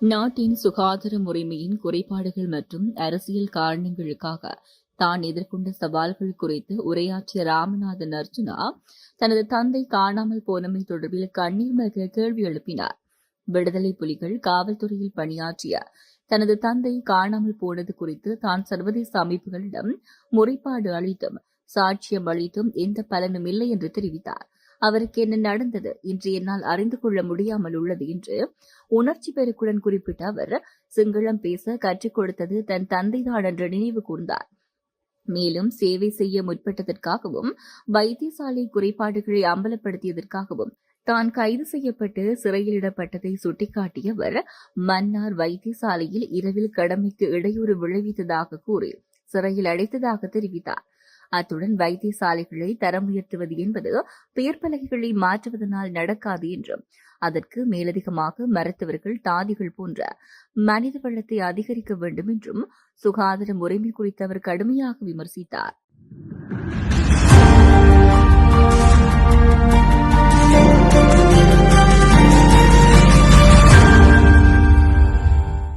நாட்டின் சுகாதார முறைமையின் குறைபாடுகள் மற்றும் அரசியல் காரணங்களுக்காக தான் எதிர்கொண்ட சவால்கள் குறித்து உரையாற்றிய ராமநாதன் அர்ஜுனா தனது தந்தை காணாமல் போனமை தொடர்பில் கண்ணீர் மல்க கேள்வி எழுப்பினார். விடுதலை புலிகள் காவல்துறையில் பணியாற்றிய தனது தந்தை காணாமல் போனது குறித்து தான் சர்வதேச அமைப்புகளிடம் முறைப்பாடு அளித்தும் சாட்சியம் அளித்தும் எந்த பலனும் இல்லை என்று தெரிவித்தார். அவருக்கு என்ன நடந்தது என்று என்னால் அறிந்து கொள்ள முடியாமல் உள்ளது என்று உணர்ச்சி பெருக்குடன் குறிப்பிட்ட அவர் சிங்களம் பேச கற்றுக் கொடுத்தது தன் தந்தைதான் என்று நினைவு கூர்ந்தார். மேலும் சேவை செய்ய முற்பட்டதற்காகவும் வைத்தியசாலை குறைபாடுகளை அம்பலப்படுத்தியதற்காகவும் தான் கைது செய்யப்பட்டு சிறையிலிடப்பட்டதை சுட்டிக்காட்டிய அவர் மன்னார் வைத்தியசாலையில் இரவில் கடமைக்கு இடையூறு விளைவித்ததாக கூறி சிறையில் அடைத்ததாக தெரிவித்தார். அத்துடன் வைத்தியசாலைகளை தரம் உயர்த்துவது என்பது பெயர் பலகைகளை மாற்றுவதனால் நடக்காது என்றும் அதற்கு மேலதிகமாக மருத்துவர்கள் தாதிகள் போன்ற மனித வளத்தை அதிகரிக்க வேண்டும் என்றும் சுகாதார முறைமை குறித்து அவர் கடுமையாக விமர்சித்தார்.